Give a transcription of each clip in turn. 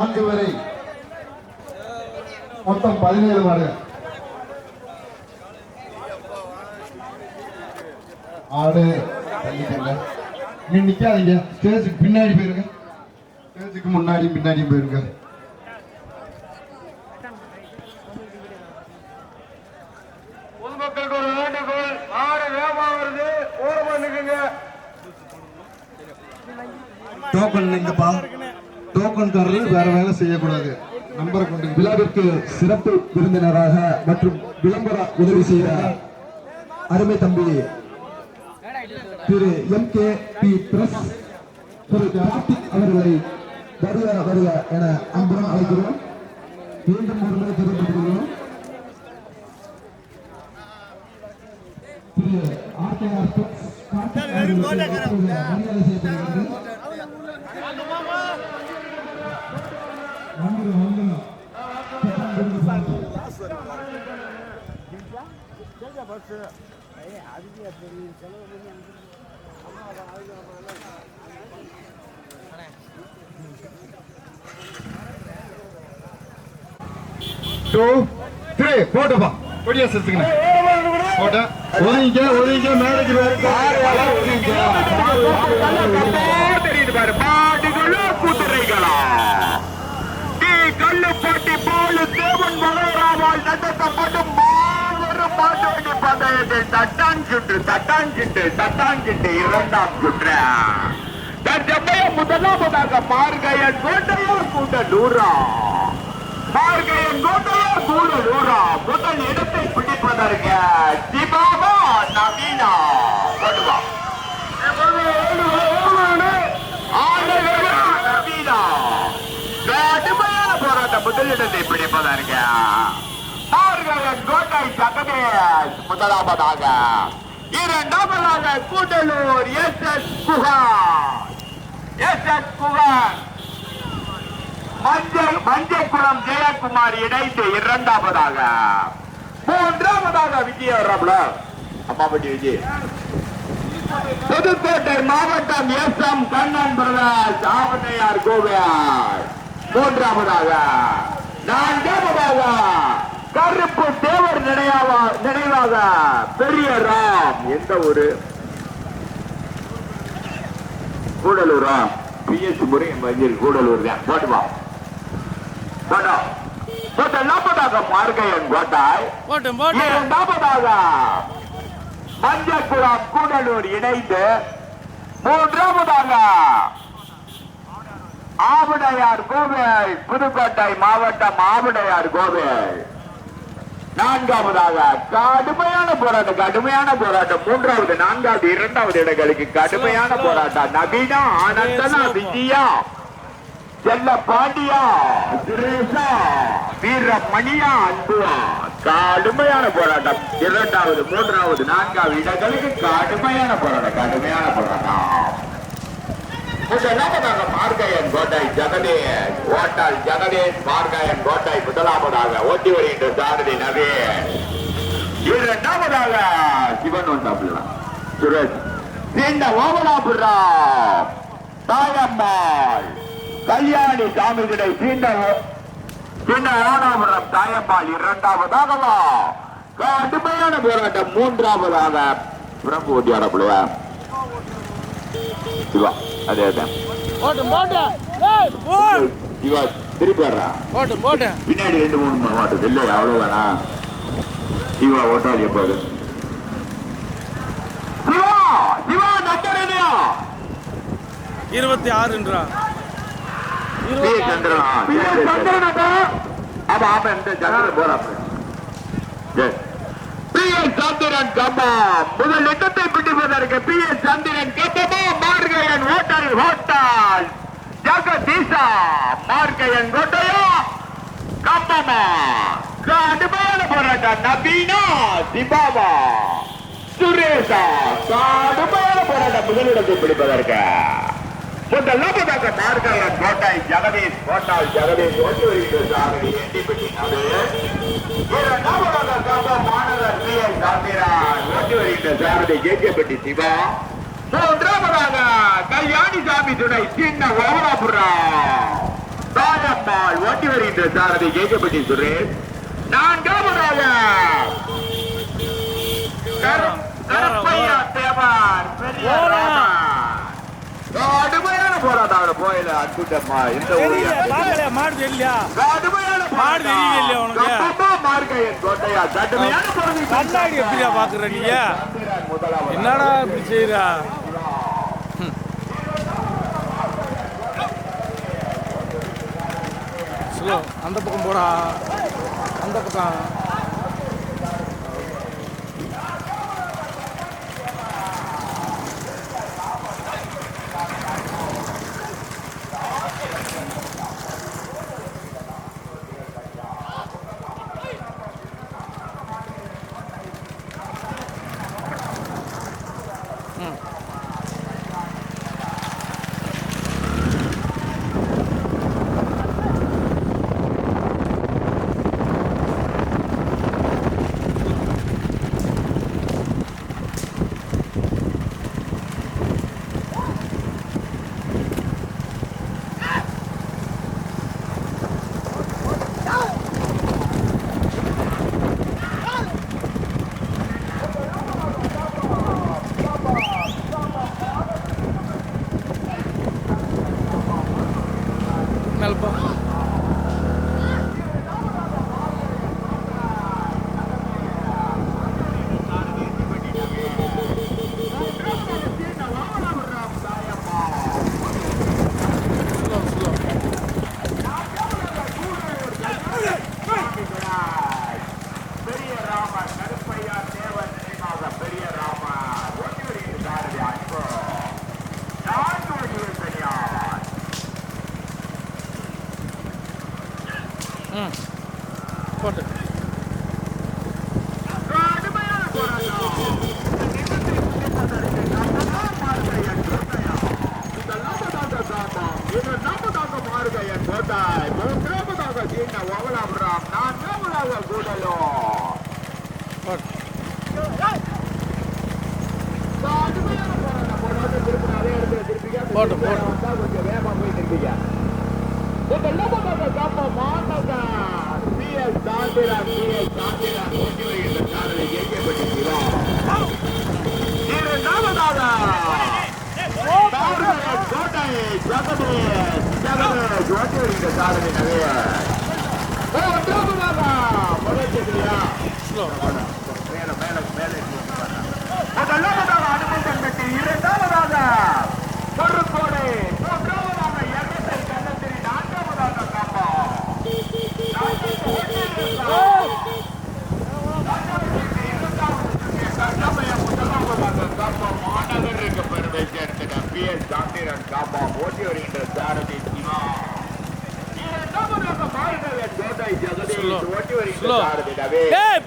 நான்கு வரை மொத்தம் பதினேழு மாடுகள் ஆடு தள்ளிக்கங்க நீ நிக்காதீங்க. ஸ்டேஜுக்கு பின்னாடி போயிருங்க. ஸ்டேஜுக்கு முன்னாடி பின்னாடி போயிருங்க. பொதுமக்களுக்கு ஒரு வேண்டுகோள். ஆறு வேகமா வருது. ஓரமா நிக்குங்க. டோக்கன் இல்லைங்கப்பா. டோக்கன் தரல வேற வேலை செய்யக்கூடாது. நம்பரை கொண்டு விழாவிற்கு சிறப்பு விருந்தினராக மற்றும் விளம்பர உதவி செய்த அருமை தம்பி திரு எம் கே பி பிரஸ் திரு கார்த்திக் அவர்களை வருக வருக என அன்புடன் அழைக்கிறோம். மீண்டும் ஒரு முறை தெரிவித்துக் திரு R K R two three போட்டுப்பா கொடியா செத்துக்கணும் போட்டா ஒதுங்கிக்க ஒதுங்கிக்க மேடைக்கு தெரியுது பாரு பாட்டுகளோ குதிரைகளா டீ கல்லு போட்டி போலு தேவன் மகராவால் நடத்தப்படும் மாபெரும் மாட்டு பந்தயத்தை தட்டான் சுற்று தட்டான் சுற்று தட்டான் சுற்று இரண்டாம் சுற்று. தற்சமயம் முதலாவதாக பார்க்கையன் கோட்டையூர் கூட்டலூரா பார்க்கையன் கோட்டையூர் கூடலூரா முதல் இடத்தை பிடிப்பதற்கு சிபாவா நவீனா. கொண்டுவா கடுமையான போராட்டம் முதலிடத்தை பிடிப்பதற்கு அவர்களின் கோட்டை சகதேஷ் முதலாவதாக இரண்டாவதாக கூடலூர் எஸ் எஸ் புகார் எஸ் எஸ் புகார் மஞ்சள் மஞ்சக்குளம் ஜெயக்குமார் இணைந்து இரண்டாவதாக. மூன்றாவதாக விஜய் வர்றாப்ல அம்மாபட்டி விஜய். புதுக்கோட்டை மாவட்டம் எஸ் எம் கண்ணன் பிரகாஷ் ஆவணையார் கோவியார். மூன்றாவதாக நான்காவதாக கருப்பு தேவர் நினைவாக நினைவாக பெரிய ராம் எந்த ஊரு? கூடலூரா. பிஎஸ் முருகன் மஞ்சள் கூடலூர் தான். போட்டுவா போட்டோ போட்ட நாற்பதாக மார்கையன் கோட்டாய் இரண்டாவதாக மஞ்சக்குளம் கூடலூர் இணைந்து மூன்றாவதாக ஆவுடையார் கோவில். புதுக்கோட்டை மாவட்டம் ஆவுடையார் கோவில். நான்காவதாக கடுமையான போராட்டம் கடுமையான போராட்டம். மூன்றாவது நான்காவது இரண்டாவது இடங்களுக்கு கடுமையான போராட்டம். நவீனா ஆனந்தனா விஜயா செல்ல பாண்டியா சுரேஷா வீரமணியா அன்புவா. கடுமையான போராட்டம். இரண்டாவது மூன்றாவது நான்காவது இடங்களுக்கு கடுமையான போராட்டம் கடுமையான போராட்டம். முதலாவதாக மார்கயன் கோட்டை ஜெகதேஷ் ஓட்டால் ஜெகதேஷ் மார்கயன் கோட்டை முதலாவதாக ஓட்டி வருகின்ற சாரதி நவீன் இரண்டாவதாக சிவன் வந்தாப்புல சுரேஷ் நீண்ட ஓமலாபுரம் தாயம்மாள் கல்யாணி சாமிகளை சீண்ட சின்ன ஓடாபுரம் தாயம்மாள் இரண்டாவதாக கடுமையான போராட்டம் மூன்றாவதாக பிரம்பு ஓட்டியாரப்படுவ சிவா அதே அதான் போட்டும் போட்டும் ஏய், போடு. சிவா திருப்பி வர்றா. போட்டும் போட்டும் பின்னாடி ரெண்டு மூணு மாவட்டம் இல்லை அவ்வளவுதானா சிவா ஓட்டாளி எப்போது சிவா சிவா நட்டரணியா இருபத்தி ஆறுன்றா. பி. சந்திரனா? பி. சந்திரனா ஆமா ஆமா இந்த சந்திரன் போறாப்ல பி எஸ் சந்திரன் கம்பா. முதல் இடத்தை பிடிப்பதற்கு பி எஸ் சந்திரன் கம்பமா மார்கையன் ஹோட்டல் ஹோட்டல் ஜகதீசா மார்கையன் கோட்டையா கம்பமா. கடுமையான போராட்டம் நபீனா சிபாவா சுரேஷா கடுமையான போராட்டம் முதலிடத்தை பிடிப்பதற்கு. முதலாவதாக மார்கழன் கோட்டை ஜெகதீஷ் கோட்டால் ஜெகதீஷ் ஓட்டி வருகின்ற சாதனை எண்ணிப்பட்டி நாடு இரண்டாவதாக காப்பா மாநகர் பி எஸ் சாமிராஜ் ஓட்டி வருகின்ற சாரதி கேஜேப்பட்டி சிவா மூன்றாவதாக கல்யாணி சாமி துணை சின்ன ஓவலாபுரம் தாயம்மாள் ஓட்டி வருகின்ற சாரதி கேஜப்பட்டி சுரேஷ். நான்காவதாக கரு- கருப்பையா தேவர் பெரிய. கடுமையான போராட்டம் போயில அற்புதம்மா இந்த பாக்கலையா மாடு தெரியலையா? கடுமையான மாடு தெரியவே இல்லையா உனக்கு? மார்க்கையன் கோட்டையா? கடுமையான போராட்டம். கண்ணாடி எப்படியா பாக்குற என்னடா இப்படி செய்யறா ஸ்லோ அந்த பக்கம் போடா. அந்த பக்கம் மேல்பா ஸ்லோ ஸ்லோ பெரிய ராமன் கருப்பையா தேவன் நினைவாக பெரிய ராமன் ஓட்டி வருகின்ற சாரதி அன்பு நான்கு வண்டிகள் தனியார் ம் போட்டு கடுமையான போராட்டம் கோட்டாய் மூன்றாவதாக சீன ஓவலாபுரம் நான்காவதாக கூடலூர் போட்டு கடுமையான போராட்டம் போராட்டம் திருப்பி அதே இடத்துல திருப்பிக்க போட்டு போட்டு வந்தா கொஞ்சம் வேகமா போய் திருப்பிக்க முதலாவதாக காப்பா மாநகர் பிஎஸ் சாந்திரா பிஎஸ் சாந்திரா ஓட்டி வருகின்ற சாரதி கேட்கப்பட்டு சிவா இரண்டாவதாக தாரக கோட்டை ஜெகதீஷ் ஜெகதீஷ் ஓட்டி வருகின்ற சாரதி நகையர் மூன்றாவதாக முதற்செடியா ஸ்லோ மேல மேல மேல முதலாவதாக அனுமந்தன் பெட்டி இரண்டாவதாக பொறுப்போடு மூன்றாவதாக எண்ணத்தை கண்ணத்திரி நான்காவதாக காப்பா மாநகருக்கு பெருமை சேர்த்த பி எஸ் சாந்திரன் காப்பா ஓட்டி வருகின்ற சாரதி சிவா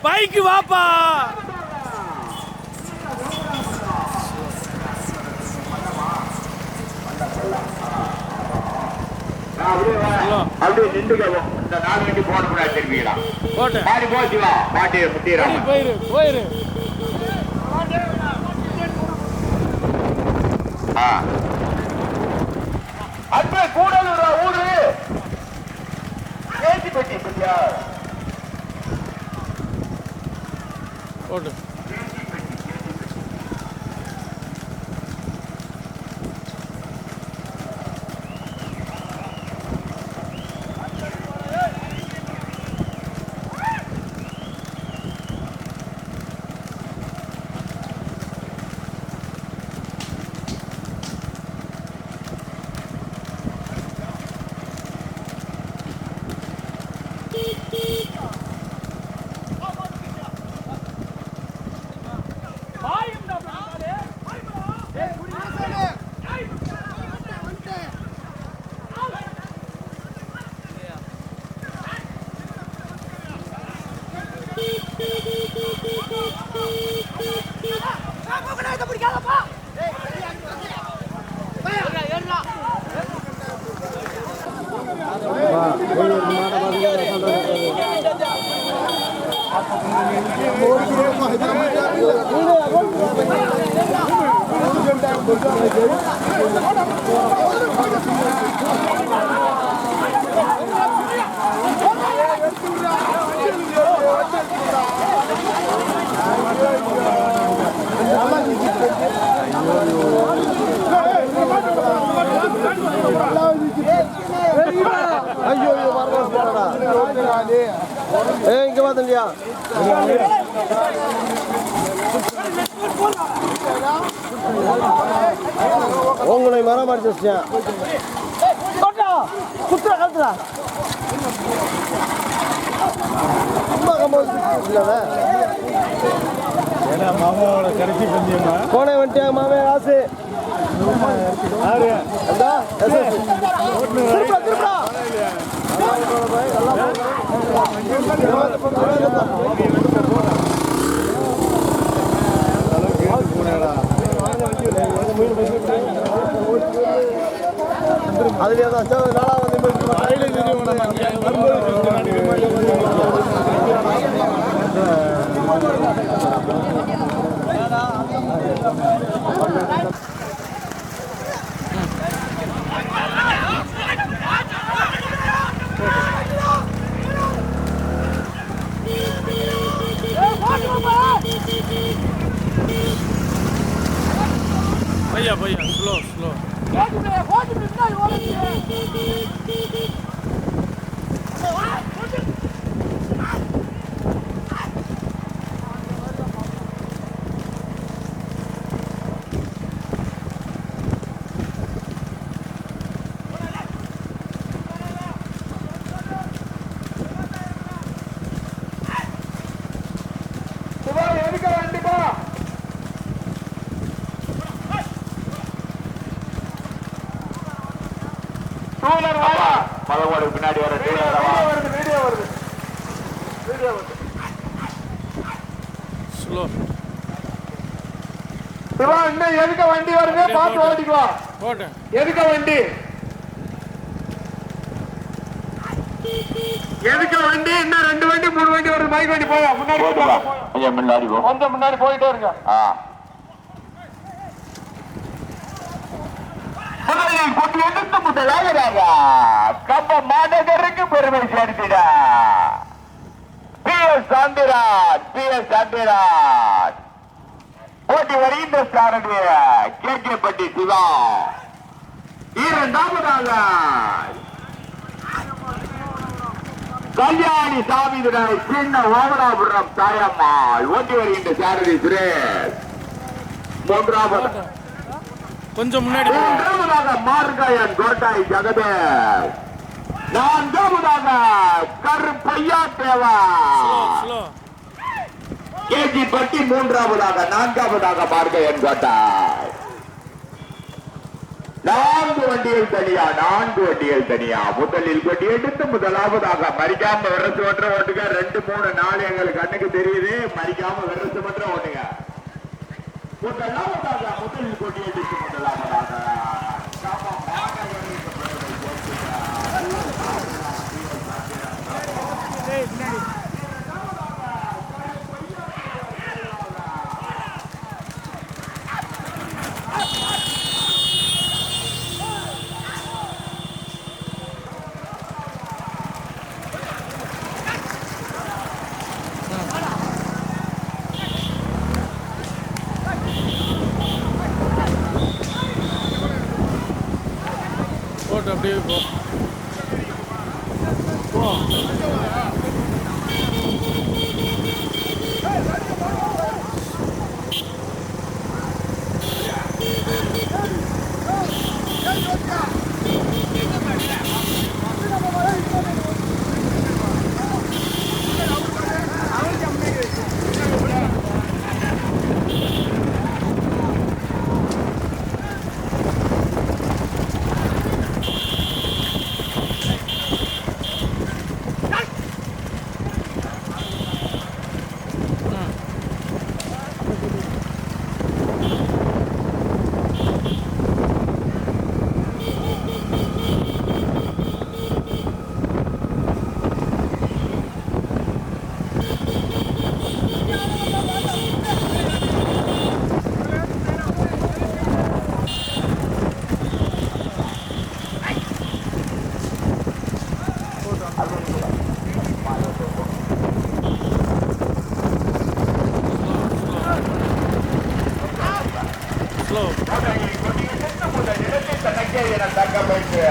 பைக்கு வாப்பா அப்படியே நின்றுக்கவும் இந்த நாலு வண்டி போட கூடாது திரும்பிக்கலாம் போட்டேன் மாறி போச்சுவா பாட்டி முட்டிடுறாங்க போயிரு போயிரு அன்பு கூடலூர் ஊரு. கேட்டி பெட்டி பத்தியா போட்டு ஐயோ ஐயோ வரணும் ஏ இங்க வந்துங்கயா உங்களை மரம் அடிச்சு வச்சிட்டேன் குத்துற கழுத்துறா. சும்மா கம்போது இல்லைண்ணே ஏன்னா மாமாவோட கடைசி பந்தயமா? போனே வந்துட்டாங்க மாமே காசு யாரு எந்தா எஸ்எஸ் திருப்பா திருப்பா அதுலயே தான் சார் நாளா வந்து பையா ஸ்லோ ஸ்லோ சிவா எதுக்க வேண்டிப்பா டூலர் வாடா. மலவாடு பின்னாடி வர டூலர் வருது வீடியோ வருது. வீடியோ வருது. ஸ்லோ. சிவா இன்னும் எதுக்க வண்டி வருது? பார்த்து ஓட்டிக்கலாம் போட்டேன் எதுக்க வண்டி? எதுக்கு வண்டி? இன்னும் ரெண்டு வண்டி மூணு வண்டி வருது. பைக் வண்டி போயா முன்னாடி கொஞ்சம் முன்னாடி போ. கொஞ்சம் முன்னாடி போயிட்டே இருங்க. ஆ. கொண்டு எடுத்து முதலாவதாக கம்ப மாநகருக்கு பெருமை சேர்த்திட. P S Shantiraj P S Shantiraj போட்டி வருகின்ற சாரதி கே கே பட்டி சிவா. இரண்டாவதாக கல்யாணி சாமிதுரை சின்ன ஓமனாபுரம் தாயம்மாள். ஓட்டி வருகின்ற சாரதி சுரேஷ். மூன்றாவது கொஞ்சம் முன்னாடி மார்காயன் கோட்டாய் ஜெகதேஷ் நான்காவதாக கருப்பையா தேவா கேஜி பட்டி மூன்றாவதாக நான்காவதாக மார்காயன் கோட்டாய் நான்கு வண்டிகள் தனியா நான்கு வண்டிகள் தனியா. முதலில் கொண்டு எடுத்து முதலாவதாக மறிக்காம விரசு மற்ற ஓட்டுங்க. ரெண்டு மூணு நாலு எங்களுக்கு கண்ணுக்கு தெரியுது. மறிக்காம விரசு மற்ற ஓட்டுங்க. முதலாவதாக முதல் கொடியை எடுத்து முதலாவதாக போட்டு அப்படியே போ போ ஸ்லோ தனக்கே என தக்க வைத்து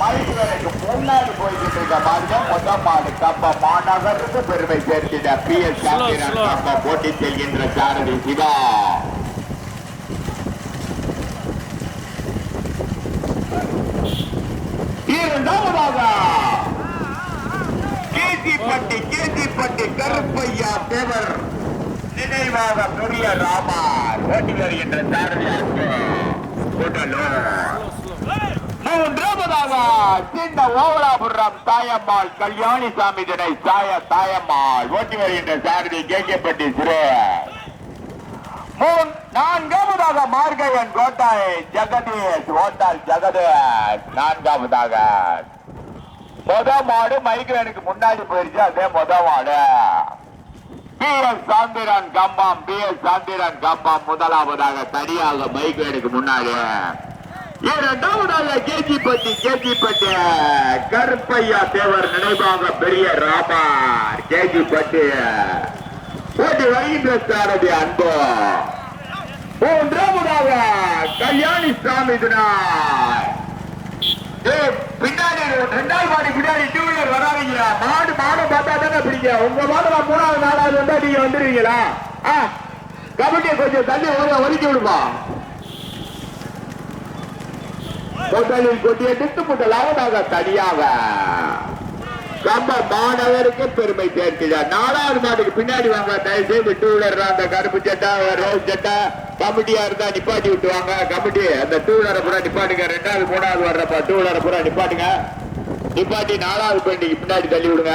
மலைக்கு முன்னாடி போய் இருக்க பாருங்க மொத்தம் மாடு கம்ப மாநகருக்கு பெருமை சேர்த்திட பி எஸ் போட்டி செல்கின்ற சாரதி சிவா. இரண்டாவதாக கேஜிப்பட்டி கேஜிப்பட்டி கருப்பையா தேவர். நினைவாக பெரிய ராமார் ஓட்டி வருகின்ற சாரதி கூட்டலூர் மூன்றாவதாக சின்ன ஓவலாபுரம் தாயம்மாள் கல்யாணி சாமி தினை தாய தாயம்மாள். ஓட்டி வருகின்ற சாரதி கேகேப்பட்டி சுரேஷ் மூன் நான்காவதாக மார்கவன் கோட்டாய் ஜெகதீஷ் ஓட்டால் ஜெகதேஷ். நான்காவதாக. மொத மாடு மைக்ரேனுக்கு முன்னாடி போயிருச்சு அதே மொத மாடு. P. S. Chandran Cumbum P. S. Chandran Cumbum முதலாவதாக தனியாக மைக்ரேனுக்கு முன்னாடி. இரண்டாவதாக கேஜிப்பட்டி கேஜிப்பட்டி கருப்பையா தேவர் நினைவாக பெரிய ராமர் கேஜிப்பட்டி போட்டி. வருகின்ற சாரதி அன்பு. மூன்றாவதாக கல்யாணி சாமி தினார். ஏய், பின்னாடி ரெண்டாவது மாடி பின்னாடி டூ வீலர் வராதீங்களா? மாடு மாடு பார்த்தா தானே பிடிங்க உங்க மாடு நான் மூணாவது நாலாவது வந்தா நீங்க வந்துருவீங்களா? ஆ கொஞ்சம் தள்ளி ஒதுக்கி ஒதுக்கி முதலில் கொட்டி முதலாவதாக தனியாக. கம்ப மாணவருக்கு பெருமை சேர்க்கிறார் நாலாவது மாட்டுக்கு பின்னாடி வாங்க தயவு செய்து டூ வீலர் அந்த கருப்பு சட்டை ரோஸ் சட்டை கமிட்டியா இருந்தா நிப்பாட்டி விட்டுவாங்க கமிட்டி அந்த டூ வீலரை பூரா நிப்பாட்டுங்க. ரெண்டாவது மூணாவது வர்றப்ப டூ வீலரை பூரா நிப்பாட்டுங்க. நிப்பாட்டி நாலாவது பெண்டிக்கு பின்னாடி தள்ளி விடுங்க.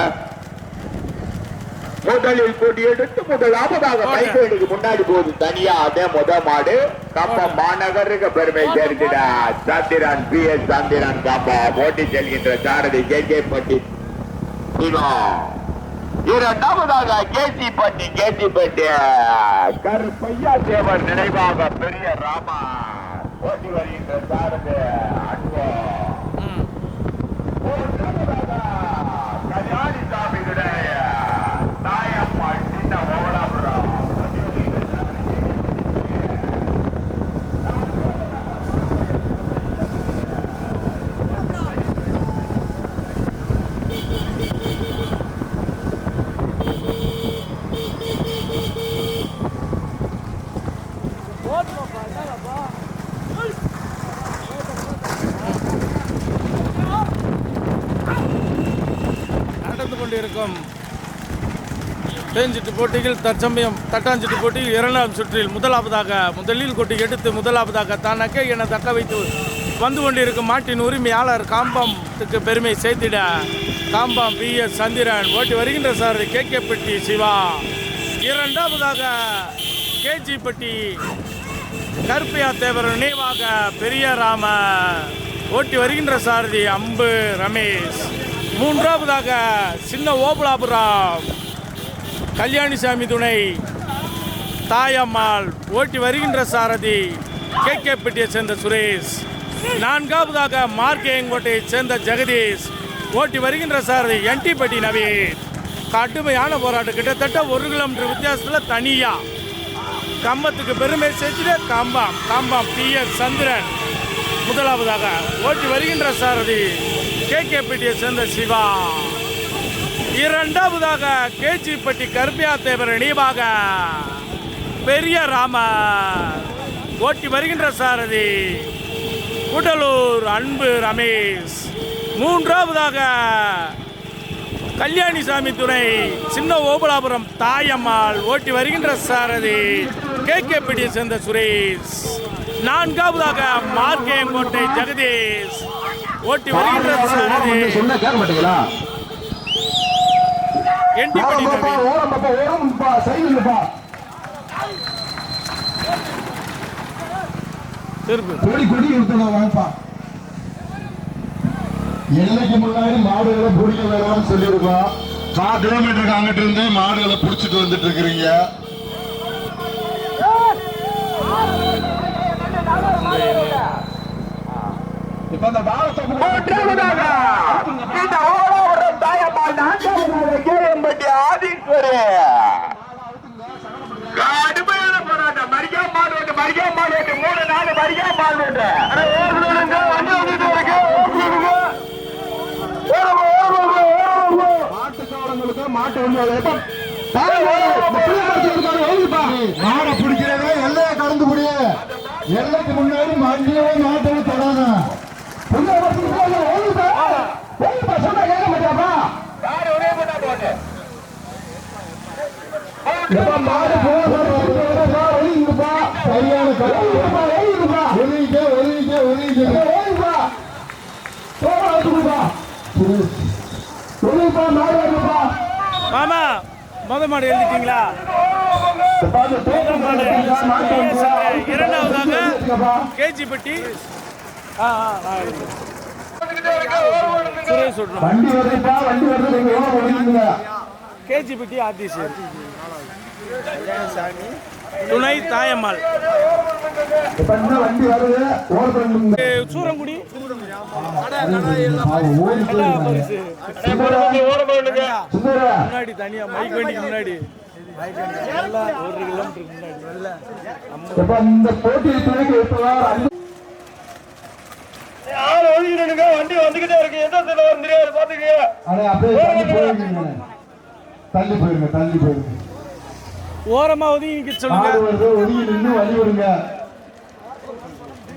முதலில் கொடி எடுத்து முதலாவதாக பைக்கு முன்னாடி போகுது தனியா அதே முத மாடு. கம்பம் மாநகருக்கு பெருமை சேர்த்திட சந்திரன் பி எஸ் சந்திரன் கம்பம் ஓட்டி செல்கின்ற சாரதி கே. கே. பட்டி. இரண்டாவதாக கேசி பட்டி கேசி பட்டி. கருப்பையா தேவர் நினைவாக பெரிய ராமா ஓட்டி வருகின்ற சாரதி அன்பு ம் மூன்றாவதாக கல்யாணி சாமியுடைய தாயம்மாள் சின்ன ஓவலாபுரம் நடந்து கொண்டிருக்கும் தேஞ்சிட்டு போட்டியில் தற்சமயம் தட்டாஞ்சுட்டு போட்டியில் இரண்டாம் சுற்றில் முதலாவதாக முதலில் கொட்டி எடுத்து முதலாவதாக தானாக்க என தக்க வைத்து வந்து கொண்டிருக்கும் மாட்டின் உரிமையாளர் காம்பம்த்துக்கு பெருமை சேர்த்திட காம்பம் பி எஸ் சந்திரன் ஓட்டி வருகின்ற சார் கே கே பெட்டி சிவா. இரண்டாவதாக கேஜிப்பட்டி கருப்பையா தேவர் நினைவாக பெரிய ராம ஓட்டி வருகின்ற சாரதி அம்பு ரமேஷ். மூன்றாவதாக சின்ன ஓபலாபுரம் கல்யாணிசாமி துணை தாயம்மாள் ஓட்டி வருகின்ற சாரதி கே கே பெட்டியை சேர்ந்த சுரேஷ் நான்காவதாக மார்க்கேங்கோட்டையை சேர்ந்த ஜெகதீஷ் ஓட்டி வருகின்ற சாரதி என்டிபட்டி நவீன். கடுமையான போராட்டம். கிட்டத்தட்ட ஒரு கிலோமீட்டர் வித்தியாசத்தில் தனியாக கம்பத்துக்கு பெருமை சேர்த்துட்டு கம்பம் கம்பம் பி எஸ் சந்திரன். முதலாவதாக ஓட்டி வருகின்ற சாரதி கே கே பெட்டியை சேர்ந்த சிவா. இரண்டாவதாக கேச்சிப்பட்டி கருப்பியா தேவர் நினைவாக பெரிய ராம ஓட்டி வருகின்ற சாரதி. கூடலூர் அன்பு ரமேஷ். மூன்றாவதாக கல்யாணிசாமி துணை சின்ன ஓபலாபுரம் தாயம்மாள் ஓட்டி வருகின்ற சாரதி. கே கே பிடியை சேர்ந்த சுரேஷ். நான்காவதாக மார்க்கேங்கோட்டை ஜெகதீஷ். ஓட்டி வருகின்ற சாரதி. மாட்டீங்களா என்டிப்பட்டி ஓரம் பாப்பா. ஓரம் பா, சைடுல நிப்பா. திருப்பு கொடி கொடி எடுத்துடா வாங்கப்பா எல்லைக்கு முன்னாடி மாடுகளை பிடிக்க வேணாம்னு சொல்லியிருக்கோம் கால் கிலோமீட்டருக்கு அங்கிட்டு இருந்து மாடுகளை பிடிச்சிட்டு வந்துட்டு இருக்கிறீங்க இப்ப அந்த பாலத்தை மூன்றாவதாக இந்த ஓலாவரம் ஆதீஸ்வரே கடுமையான போராட்டம் மாடு மரியா மாடு மூணு நாலு மரியா மாடு. வண்டி மாடை பிடிக்கிறவே எல்லையை கடந்து முடிய எல்லைக்கு முன்னாடி மண்டியவே மாட்டை தொடாத மாமா முத மாடு எழுதிட்டீங்களா? இரண்டாவதாக கேஜிப்பட்டி. ஆ ஆ. சுரேஷ் சொல்றேன் வண்டி வருதுப்பா வண்டி வருது. நீங்க எவ்வளவு கேஜிப்பட்டி ஆர்டிசி துணை தாயம்மாள். வண்டி சூரங்குடி. முன்னாடி தனியா. மைக் வண்டிக்கு முன்னாடி. ஒரு கிலோமீட்டருக்கு முன்னாடி. இப்ப இந்த போட்டி துணைக்கு வைப்பதா அடே அப்படியே தள்ளி போயிருங்க தள்ளி போயிருங்க தள்ளி போயிருங்க. ஓரமா ஒதுங்கி சொல்லுங்க. வருது ஒதுங்கி நின்று வழி விடுங்க.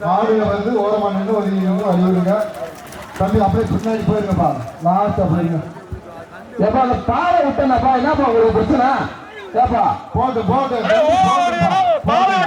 மாடுல வந்து ஓரமா நின்று ஒதுங்கி நின்று வழி விடுங்க. தம்பி அப்படியே பின்னாடி போயிருங்கப்பா. லாஸ்ட் அப்படிங்க ஏப்பா அந்த பாறை விட்டேனப்பா என்னப்பா உங்களுக்கு பிரச்சனை? ஏப்பா போட்டு போட்டு போட்டு போட்டு